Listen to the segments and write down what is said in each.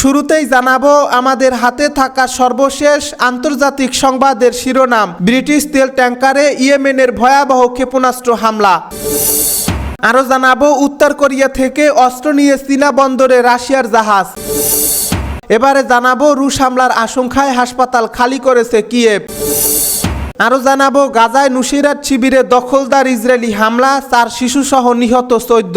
শুরুতেই জানাব, আমাদের হাতে থাকা সর্বশেষ আন্তর্জাতিক সংবাদের শিরোনাম, ব্রিটিশ তেল ট্যাঙ্কারে ইয়েমেনের ভয়াবহ ক্ষেপণাস্ত্র হামলা। আরও জানাব, উত্তর কোরিয়া থেকে অস্ত্র নিয়ে চীনা বন্দরে রাশিয়ার জাহাজ। এবারে জানাব, রুশ হামলার আশঙ্কায় হাসপাতাল খালি করেছে কিয়েভ। আরও জানাব, গাজায় নুসিরাত শিবিরে দখলদার ইসরায়েলি হামলা, চার শিশুসহ নিহত চৌদ্দ।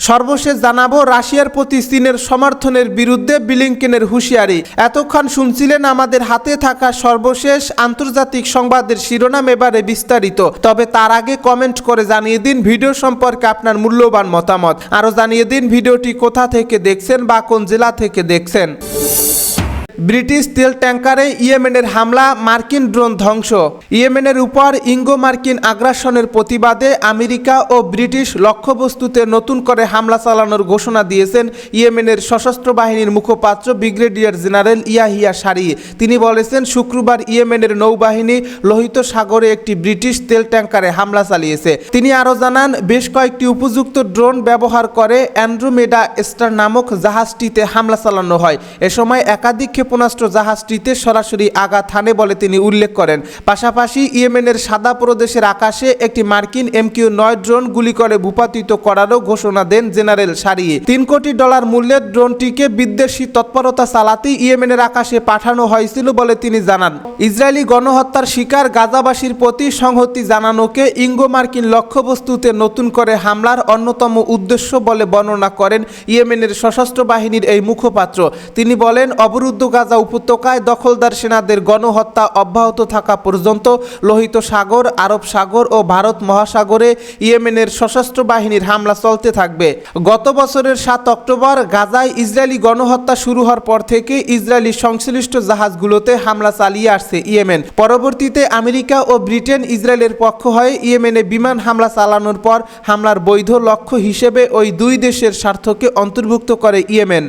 সর্বশেষ জানাব রাশিয়ার প্রতি চীনের সমর্থনের বিরুদ্ধে বিলিংকেনের হুঁশিয়ারি। এতক্ষণ শুনছিলেন আমাদের হাতে থাকা সর্বশেষ আন্তর্জাতিক সংবাদের শিরোনাম এবারে বিস্তারিত। তবে তার আগে কমেন্ট করে জানিয়ে দিন ভিডিও সম্পর্কে আপনার মূল্যবান মতামত। আরও জানিয়ে দিন ভিডিওটি কোথা থেকে দেখছেন বা কোন জেলা থেকে দেখছেন। ব্রিটিশ তেল ট্যাঙ্কারে ইয়েমেনের হামলা, মার্কিন ড্রোন ধ্বংস। ইয়েমেনের উপর ইঙ্গো মার্কিন আগ্রাসনের প্রতিবাদে আমেরিকা ও ব্রিটিশ লক্ষ্যবস্তুতে নতুন করে হামলা চালানোর ঘোষণা দিয়েছেন ইয়েমেনের সশস্ত্র বাহিনীর মুখপাত্র ব্রিগেডিয়ার জেনারেল ইয়াহিয়া সারি। তিনি বলেছেন, শুক্রবার ইয়েমেনের নৌবাহিনী লোহিত সাগরে একটি ব্রিটিশ তেল ট্যাঙ্কারে হামলা চালিয়েছে। তিনি আরও জানান, বেশ কয়েকটি উপযুক্ত ড্রোন ব্যবহার করে অ্যান্ড্রোমেডা স্টার নামক জাহাজটিতে হামলা চালানো হয়। এ সময় একাধিক ক্ষেপণাস্ত্র জাহাজটিতে সরাসরি আঘাত হানে বলে তিনি উল্লেখ করেন। পাশাপাশি ইয়েমেনের সাদা প্রদেশের আকাশে একটি মার্কিন এমকিউ নয় ড্রোন গুলি করে ভূপাতিত করারও ঘোষণা দেন জেনারেল সারিয়ে তিন কোটি ডলার মূল্যের ড্রোনটিকে বিদ্বেষী তৎপরতা চালাতে ইয়েমেনের আকাশে পাঠানো হয়েছিল বলে তিনি জানান। ইসরায়েলি গণহত্যার শিকার গাজাবাসীর প্রতি সংহতি জানানোকে ইঙ্গো মার্কিন লক্ষ্যবস্তুতে নতুন করে হামলার অন্যতম উদ্দেশ্য বলে বর্ণনা করেন ইয়েমেনের সশস্ত্র বাহিনীর এই মুখপাত্র। তিনি বলেন, অবরুদ্ধ গাজা উপত্যকায় দখলদার সেনাদের গণহত্যা অব্যাহত থাকা পর্যন্ত লোহিত সাগর, আরব সাগর ও ভারত মহাসাগরে ইয়েমেনের সশস্ত্র বাহিনীর হামলা চলতে থাকবে। গত বছরের সাত অক্টোবর গাজায় ইসরায়েলি গণহত্যা শুরু হওয়ার পর থেকে ইসরায়েলি সংশ্লিষ্ট জাহাজগুলোতে হামলা চালিয়ে আসছে ইয়েমেন। পরবর্তীতে আমেরিকা ও ব্রিটেন ইসরায়েলের পক্ষ হয়ে ইয়েমেনে বিমান হামলা চালানোর পর হামলার বৈধ লক্ষ্য হিসেবে ওই দুই দেশের স্বার্থকে অন্তর্ভুক্ত করে ইয়েমেন।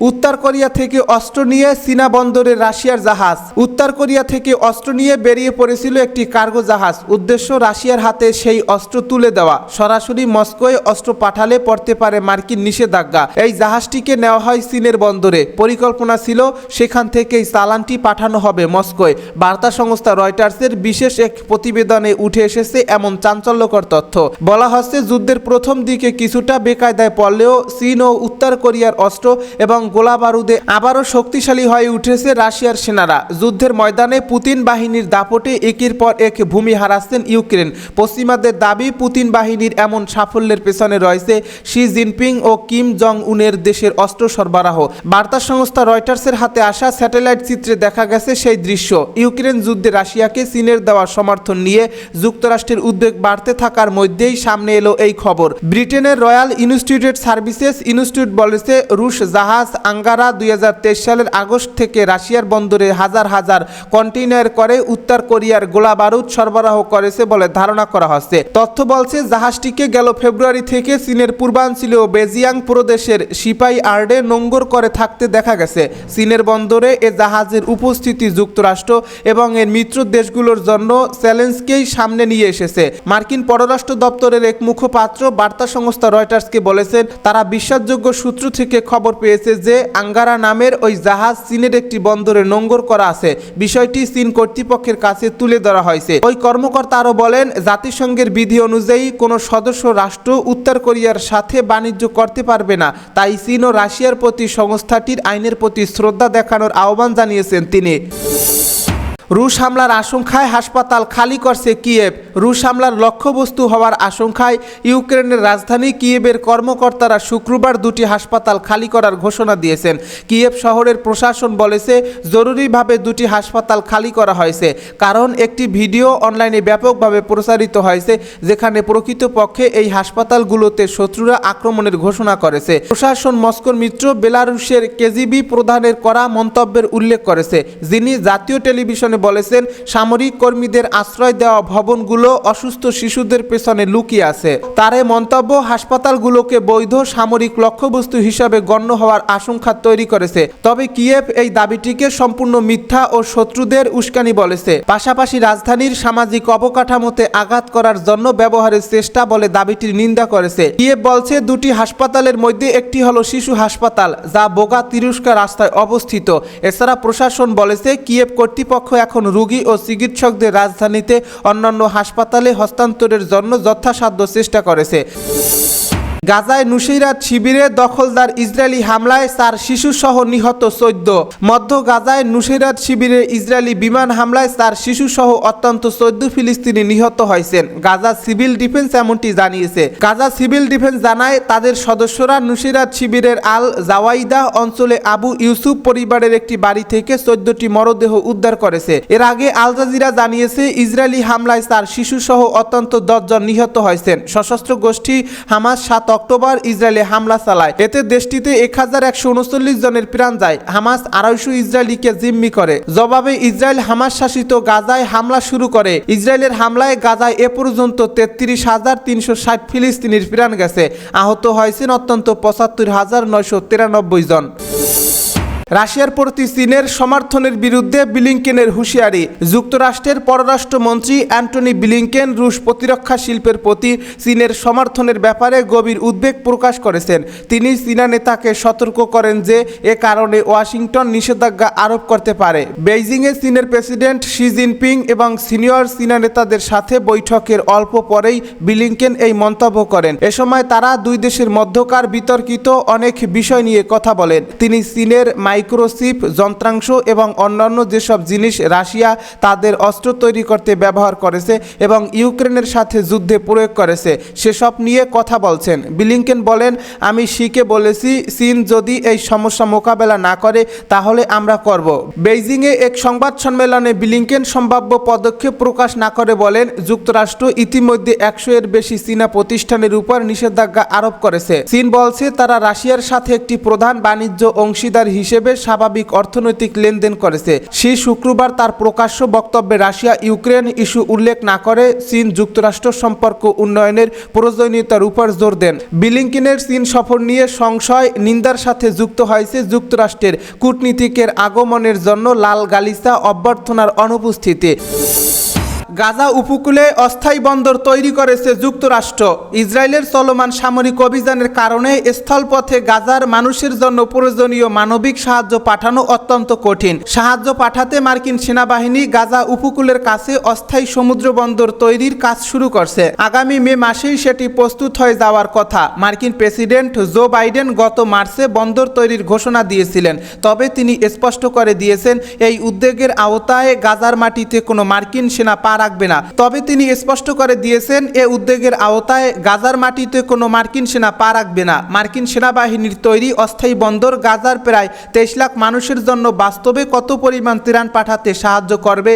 উত্তর কোরিয়া থেকে অস্ত্র নিয়ে চীনা বন্দরে রাশিয়ার জাহাজ। উত্তর কোরিয়া থেকে অস্ত্র নিয়ে বেরিয়ে পড়েছিল একটি কার্গো জাহাজ। উদ্দেশ্য রাশিয়ার হাতে সেই অস্ত্র তুলে দেওয়া। সরাসরি মস্কোয় অস্ত্র পাঠালে পড়তে পারে মার্কিন নিষেধাজ্ঞা। এই জাহাজটিকে নেওয়া হয় চীনের বন্দরে। পরিকল্পনা ছিল, সেখান থেকেই চালানটি পাঠানো হবে মস্কোয়। বার্তা সংস্থা রয়টার্সের বিশেষ এক প্রতিবেদনে উঠে এসেছে এমন চাঞ্চল্যকর তথ্য। বলা হচ্ছে, যুদ্ধের প্রথম দিকে কিছুটা বেকায়দায় পড়লেও চীন ও উত্তর কোরিয়ার অস্ত্র এবং গোলা বারুদে আবারও শক্তিশালী হয়ে উঠেছে রাশিয়ার সেনারা। যুদ্ধের ময়দানে পুতিন বাহিনীর দাপটে একের পর এক ভূমি হারাচ্ছেন ইউক্রেন। পশ্চিমাদের দাবি, পুতিন বাহিনীর এমন সাফল্যের পেছনে রয়েছে শি জিনপিং ও কিম জং উনের দেশের অস্ত্র সরবরাহ। বার্তা সংস্থা রয়টার্সের হাতে আসা স্যাটেলাইট চিত্রে দেখা গেছে সেই দৃশ্য। ইউক্রেন যুদ্ধে রাশিয়াকে চীনের দেওয়া সমর্থন নিয়ে যুক্তরাষ্ট্রের উদ্বেগ বাড়তে থাকার মধ্যেই সামনে এলো এই খবর। ব্রিটেনের রয়্যাল ইনস্টিটিউট সার্ভিসেস ইনস্টিটিউট বলেছে, রুশ জাহাজ আঙ্গারা দুই হাজার তেইশ সালের আগস্ট থেকে রাশিয়ার বন্দরে হাজার হাজার কন্টেইনার করে উত্তর কোরিয়ার গোলা বারুদ সরবরাহ করেছে বলে ধারণা করা হচ্ছে। তথ্য বলছে, জাহাজটিকে গেল ফেব্রুয়ারি থেকে চীনের পূর্বাঞ্চলীয় বেজিয়াং প্রদেশের সিপাই আর্ডে নোঙ্গর করে থাকতে দেখা গেছে। চীনের বন্দরে এ জাহাজের উপস্থিতি যুক্তরাষ্ট্র এবং এর মিত্র দেশগুলোর জন্য চ্যালেঞ্জকেই সামনে নিয়ে এসেছে। মার্কিন পররাষ্ট্র দপ্তরের এক মুখপাত্র বার্তা সংস্থা রয়টার্সকে বলেছেন, তারা বিশ্বাসযোগ্য সূত্র থেকে খবর পেয়েছে যে আঙ্গারা নামের ওই জাহাজ চীনের একটি বন্দরে নোঙ্গর করা আছে। বিষয়টি চীন কর্তৃপক্ষের কাছে তুলে ধরা হয়েছে। ওই কর্মকর্তা আরও বলেন, জাতিসংঘের বিধি অনুযায়ী কোনো সদস্য রাষ্ট্র উত্তর কোরিয়ার সাথে বাণিজ্য করতে পারবে না। তাই চীন ও রাশিয়ার প্রতি সংস্থাটির আইনের প্রতি শ্রদ্ধা দেখানোর আহ্বান জানিয়েছেন তিনি। রুশ হামলার আশঙ্কায় হাসপাতাল খালি করছে কিয়েভ। রুশ হামলার লক্ষ্যবস্তু হওয়ার আশঙ্কায় ইউক্রেনের রাজধানী কিয়েভের কর্মকর্তারা শুক্রবার দুটি হাসপাতাল খালি করার ঘোষণা দিয়েছেন। কিয়েভ শহরের প্রশাসন বলেছে, জরুরিভাবে দুটি হাসপাতাল খালি করা হয়েছে। কারণ একটি ভিডিও অনলাইনে ব্যাপকভাবে প্রচারিত হয়েছে, যেখানে প্রকৃতপক্ষে এই হাসপাতালগুলোতে শত্রুরা আক্রমণের ঘোষণা করেছে। প্রশাসন মস্কোর মিত্র বেলারুশের কেজিবি প্রধানের করা মন্তব্যের উল্লেখ করেছে, যিনি জাতীয় টেলিভিশনে বলেছেন, সামরিক কর্মীদের আশ্রয় দেওয়া ভবনগুলো অসুস্থ শিশুদের পেছনে লুকিয়ে আছে। তার মন্তব্য, হাসপাতালগুলোকে বৈধ সামরিক লক্ষ্যবস্তু হিসাবে গণ্য হওয়ার আশঙ্কা তৈরি করেছে। তবে কিয়েভ এই দাবিটিকে সম্পূর্ণ মিথ্যা ও শত্রুদের উস্কানি বলেছে। পাশাপাশি রাজধানীর সামাজিক অবকাঠামোতে আঘাত করার জন্য ব্যবহারের চেষ্টা বলে দাবিটির নিন্দা করেছে। কিয়েভ বলছে, দুটি হাসপাতালের মধ্যে একটি হলো শিশু হাসপাতাল, যা বোগা তিরস্কা রাস্তায় অবস্থিত। এছাড়া প্রশাসন বলেছে, কিয়েভ কর্তৃপক্ষ এখন রোগী ও চিকিৎসকদের রাজধানীতে অন্যান্য হাসপাতালে হস্তান্তরের জন্য যথাসাধ্য চেষ্টা করেছে। গাজায় নুসৈরাত শিবিরে দখলদার ইসরায়েলি হামলায় চার শিশুসহ নিহত চোদ্দ। মধ্য গাজায় নুসৈরাত শিবিরে ইসরায়েলি বিমান হামলায় চার শিশুসহ অত্যন্ত চোদ্দ ফিলিস্তিনি নিহত হয়েছেন। গাজা সিভিল ডিফেন্স এমনটি জানিয়েছে। গাজা সিভিল ডিফেন্স জানায়, তাদের সদস্যরা নুসৈরাত শিবিরের আল জাওয়াইদা অঞ্চলে আবু ইউসুফ পরিবারের একটি বাড়ি থেকে চোদ্দটি মরদেহ উদ্ধার করেছে। এর আগে আল জাজিরা জানিয়েছে, ইসরায়েলি হামলায় চার শিশুসহ অত্যন্ত দশজন নিহত হয়েছেন। সশস্ত্র গোষ্ঠী হামাস সাত অক্টোবর ইসরায়েলে হামলা চালায়। এতে দেশটিতে এক হাজার একশো উনচল্লিশ জনের প্রাণ যায়। হামাস আড়াইশো ইসরায়েলিকে জিম্মি করে। জবাবে ইসরায়েল হামাস শাসিত গাজায় হামলা শুরু করে। ইসরায়েলের হামলায় গাজায় এ পর্যন্ত তেত্রিশ হাজার তিনশো ষাট ফিলিস্তিনির প্রাণ গেছে। আহত হয়েছেন অত্যন্ত পঁচাত্তর হাজার নয়শো তিরানব্বই জন। রাশিয়ার প্রতি চীনের সমর্থনের বিরুদ্ধে বিলিংকেনের হুঁশিয়ারি। যুক্তরাষ্ট্রের পররাষ্ট্রমন্ত্রী অ্যান্টনি বিলিংকেন রুশ প্রতিরক্ষা শিল্পের প্রতি চীনের সমর্থনের ব্যাপারে গভীর উদ্বেগ প্রকাশ করেছেন। তিনি চীনা নেতাকে সতর্ক করেন যে, এ কারণে ওয়াশিংটন নিষেধাজ্ঞা আরোপ করতে পারে। বেইজিংয়ে চীনের প্রেসিডেন্ট শি জিনপিং এবং সিনিয়র চীনা নেতাদের সাথে বৈঠকের অল্প পরেই বিলিংকেন এই মন্তব্য করেন। এ সময় তারা দুই দেশের মধ্যকার বিতর্কিত অনেক বিষয় নিয়ে কথা বলেন। তিনি চীনের মাইক্রোচিপ, যন্ত্রাংশ এবং অন্যান্য যেসব জিনিস রাশিয়া তাদের অস্ত্র তৈরি করতে ব্যবহার করেছে এবং ইউক্রেনের সাথে যুদ্ধে প্রয়োগ করেছে, সেসব নিয়ে কথা বলছেন। বিলিংকেন বলেন, আমি শিকে বলেছি, চীন যদি এই সমস্যা মোকাবেলা না করে, তাহলে আমরা করব। বেইজিংয়ে এক সংবাদ সম্মেলনে বিলিংকেন সম্ভাব্য পদক্ষেপ প্রকাশ না করে বলেন, যুক্তরাষ্ট্র ইতিমধ্যে একশো এর বেশি চীনা প্রতিষ্ঠানের উপর নিষেধাজ্ঞা আরোপ করেছে। চীন বলছে, তারা রাশিয়ার সাথে একটি প্রধান বাণিজ্য অংশীদার হিসেবে স্বাভাবিক অর্থনৈতিক লেনদেন করেছে। সেই শুক্রবার তার প্রকাশ্য বক্তব্যে রাশিয়া ইউক্রেন ইস্যু উল্লেখ না করে চীন যুক্তরাষ্ট্র সম্পর্ক উন্নয়নের প্রয়োজনীয়তার উপর জোর দেন। বিলিংকিনের চীন সফর নিয়ে সংশয়, নিন্দার সাথে যুক্ত হয়েছে যুক্তরাষ্ট্রের কূটনীতিকের আগমনের জন্য লাল গালিসা অভ্যর্থনার অনুপস্থিতি। গাজা উপকূলে অস্থায়ী বন্দর তৈরি করেছে যুক্তরাষ্ট্র। ইসরায়েলের চলমান সামরিক অভিযানের কারণে স্থলপথে গাজার মানুষের জন্য প্রয়োজনীয় মানবিক সাহায্য পাঠানো অত্যন্ত কঠিন। সাহায্য পাঠাতে মার্কিন সেনাবাহিনী গাজা উপকূলের কাছে অস্থায়ী সমুদ্র বন্দর তৈরির কাজ শুরু করছে। আগামী মে মাসেই সেটি প্রস্তুত হয়ে যাওয়ার কথা। মার্কিন প্রেসিডেন্ট জো বাইডেন গত মার্চে বন্দর তৈরির ঘোষণা দিয়েছিলেন। তবে তিনি স্পষ্ট করে দিয়েছেন, এই উদ্যোগের আওতায় গাজার মাটিতে কোনো মার্কিন সেনা পা রাখবে না। তবে তিনি স্পষ্ট করে দিয়েছেন, এ উদ্যোগের আওতায় গাজার মাটিতে কোনো মার্কিন সেনা পা রাখবে না। মার্কিন সেনাবাহিনীর তৈরি অস্থায়ী বন্দর গাজার প্রায় তেইশ লাখ মানুষের জন্য বাস্তবে কত পরিমাণ ত্রাণ পাঠাতে সাহায্য করবে